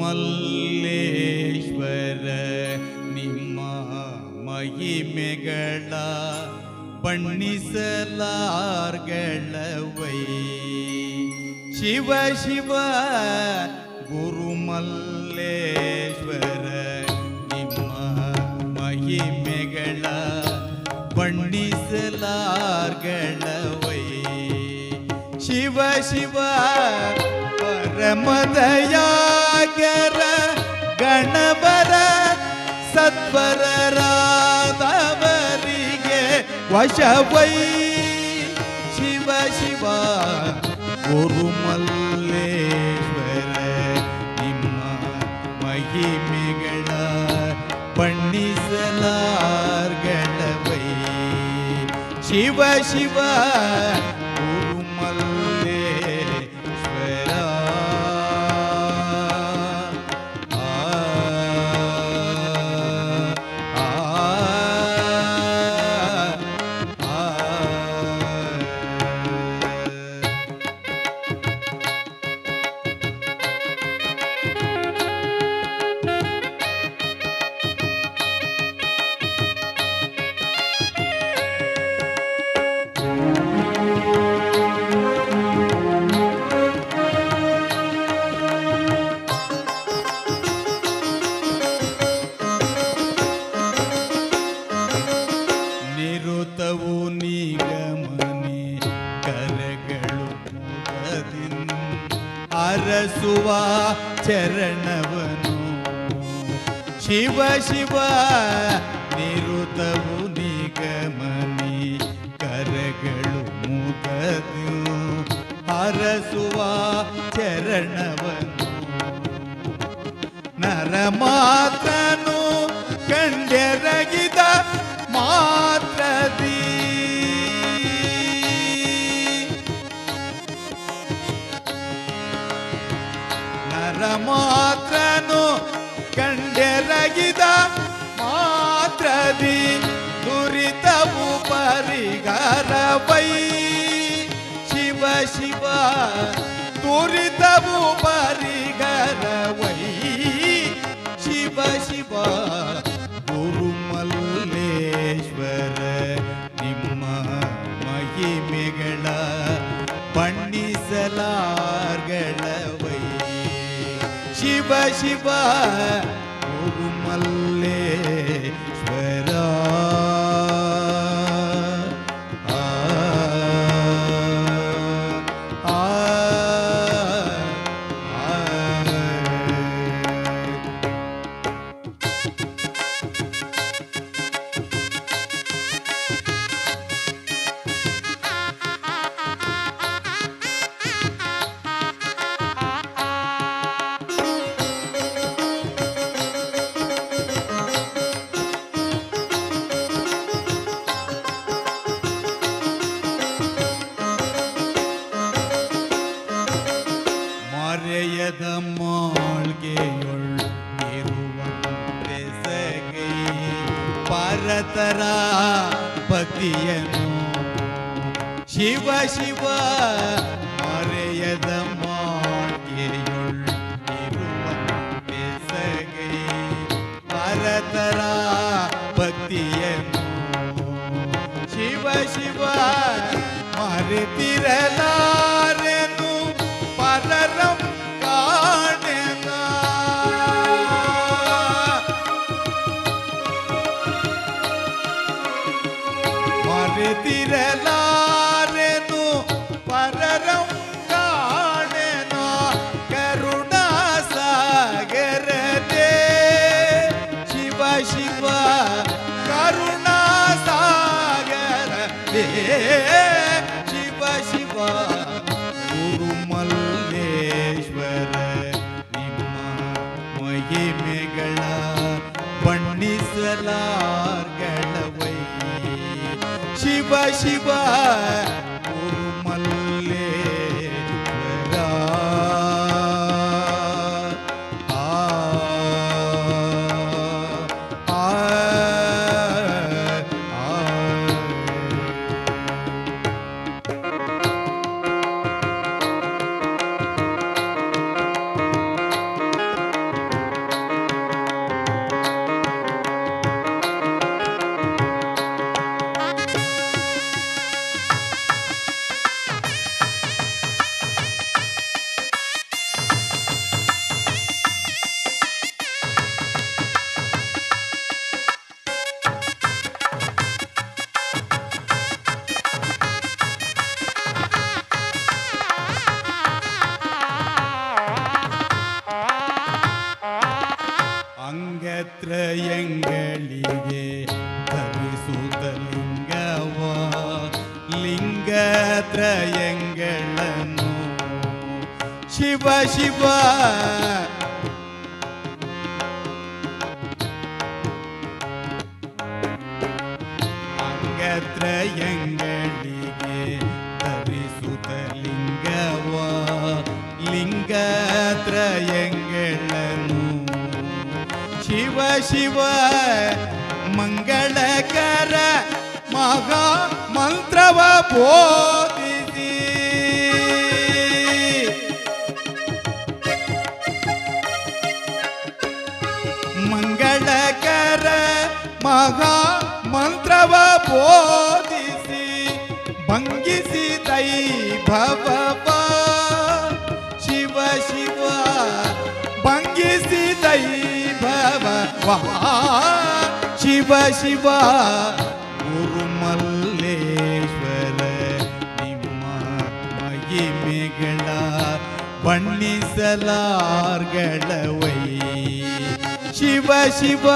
ಗುರುಮಲ್ಲೇಶ್ವರ ನಿಮ್ಮ ಮಹಿಮೆಗಳ ಬಣ್ಣಿಸಲಾರ್ಗಳವೈ ಶಿವ ಶಿವ ಗುರುಮಲ್ಲೇಶ್ವರ ನಿಮ್ಮ ಮಹಿಮೆಗಳ ಬಣ್ಣಿಸಲಾರ್ಗಳವೈ ಶಿವ ಶಿವ ಪರಮದಯಾಗರ பசவை சிவ சிவ ஒரு மல்லேஸ்வர நிம்ம மகிமிகள பண்ணிசலார் கணவை சிவ சிவ ನಿಗಮನೆ ಕರಗಳು ಅರಸುವ ಚರಣವನು. ಶಿವ ಶಿವ ನಿರುತವು ನಿಗಮನೆ ಕರಗಳು ಮುಗದು ಅರಸುವ ಚರಣವನು. ನರ ಮಾತನು ಕಂಡೆರಗಿದ ಮಾತ್ರದಿ பரவை சிவ சிவ துரிதவு பரிகரவை. சிவ சிவ குருமல்லேஸ்வர நிம்ம மகிமிகள பண்ணிசலார்களவை சிவ சிவ ಶಿವ ಶಿವ ಮರೆಯದ ಮಾಳ್ಗೆಯೊಳ್ ಇರುವಂತೆ ಸಗೈ ಪರತರ ಭಕ್ತಿಯನು ಶಿವ ಶಿವ ಮರೆತಿರಲಾರೆನು ಅಂಗತ್ರಯಂಗಳನ್ನು ಶಿವ ಶಿವ ಅಂಗತ್ರಯಂಗಳಿಗೆ ಧರಿಸುತ್ತ ಲಿಂಗವ ಲಿಂಗತ್ರಯಂಗಳನ್ನು ಶಿವ ಶಿವ ಮಂಗಳಕರ ಮಗಾ ಮಂತ್ರವ ಬೋಧಿಸಿ ದೈಭವ ಶಿವ ಶಿವ ಭಂಗಿಸಿ ದೈಭವ ಶಿವ ಶಿವ ಗುರುಮಲ್ಲೇಶ್ವರ ನಿಮ್ಮ ಮಹಿಮೆಗಳ ಬಣ್ಣಿಸಲಾರ್ಗಳವೈ ಶಿವ ಶಿವ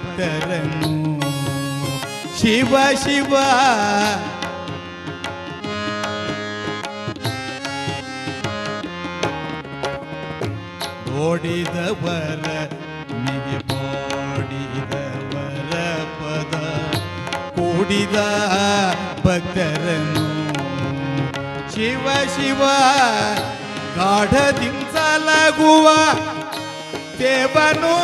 ಭಕ್ತರನ್ನು ಶಿವ ಶಿವ ನೋಡಿದವರ ಮಿಗೆ ಪಾಡಿದವರ ಪದ ಕೂಡಿದ ಭಕ್ತರನ್ನು ಶಿವ ಶಿವ ಗಾಢದಿಂಸಲಗುವ ದೇವನು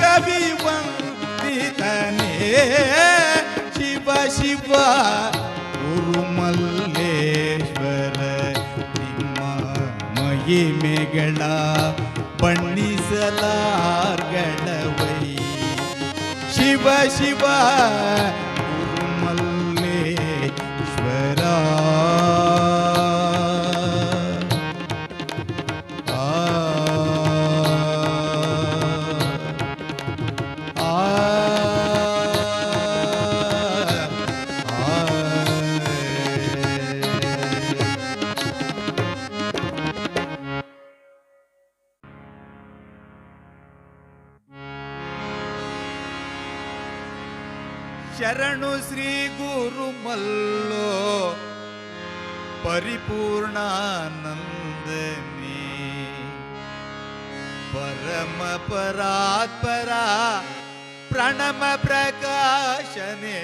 கவி வந்திதனே சிவ சிவ உருமல்லேஸ்வர மகிமைகளா பண்ணிசலார்களவை சிவ சிவ आनन्दनी परम परात्परा, प्रणम प्रकाशने।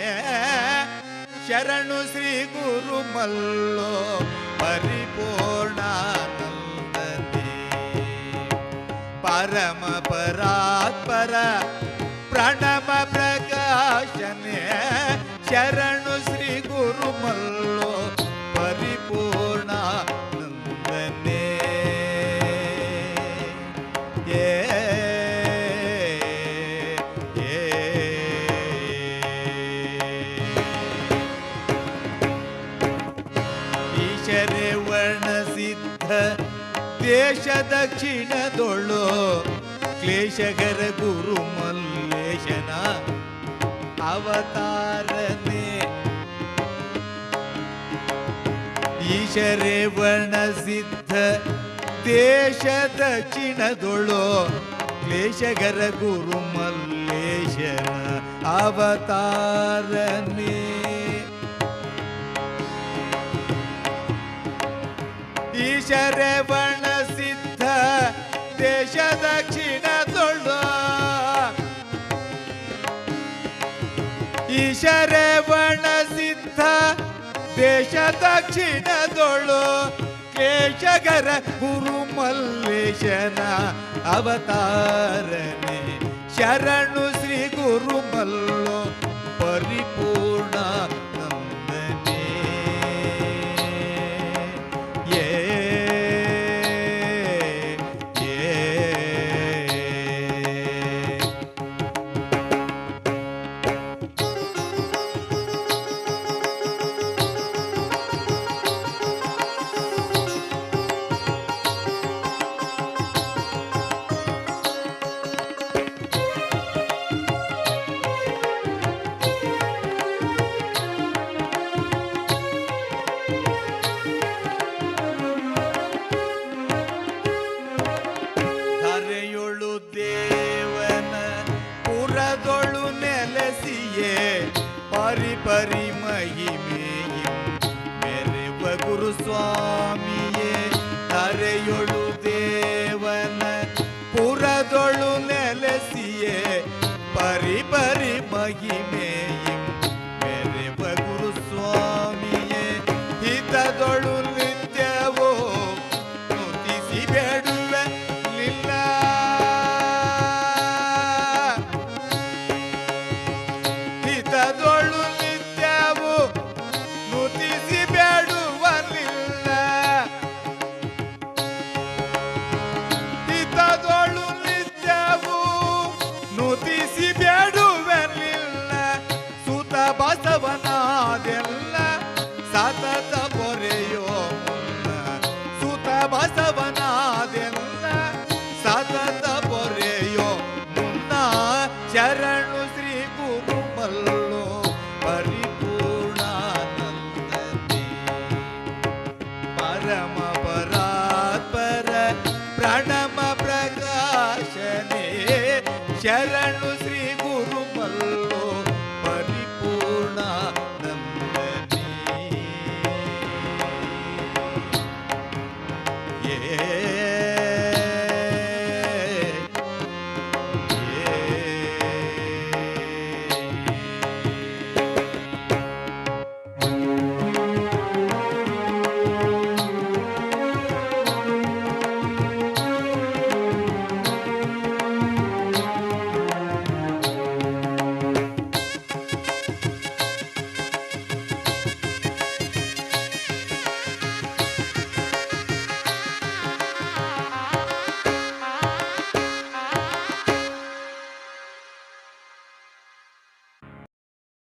शरण श्री गुरु गुरुमल्लो परिपूर्णानन्दने परम परात्पर, प्रणम प्रकाशने। शरण ಅವತಾರನೆ. ಈಶರೆ ವರ್ಣ ಸಿದ್ಧ ದೇಶ ದಕ್ಷಿಣದೊಳು ಕ್ಲೇಶಗರ ಗುರು ಮಲ್ಲೇಶನ ಅವತಾರನೇ. ಈಶರವಣ ಸಿದ್ಧ ದೇಶ ಈಶರವಣ ಸಿದ್ಧ ದೇಶ ದಕ್ಷಿಣದೊಳು ಕೇಶಗರ ಗುರು ಮಲ್ಲೇಶನ ಅವತಾರನೆ. ಶರಣು ಶ್ರೀ ಗುರು ಮಲ್ಲೋ ಪರಿಪೂರ್ಣ meia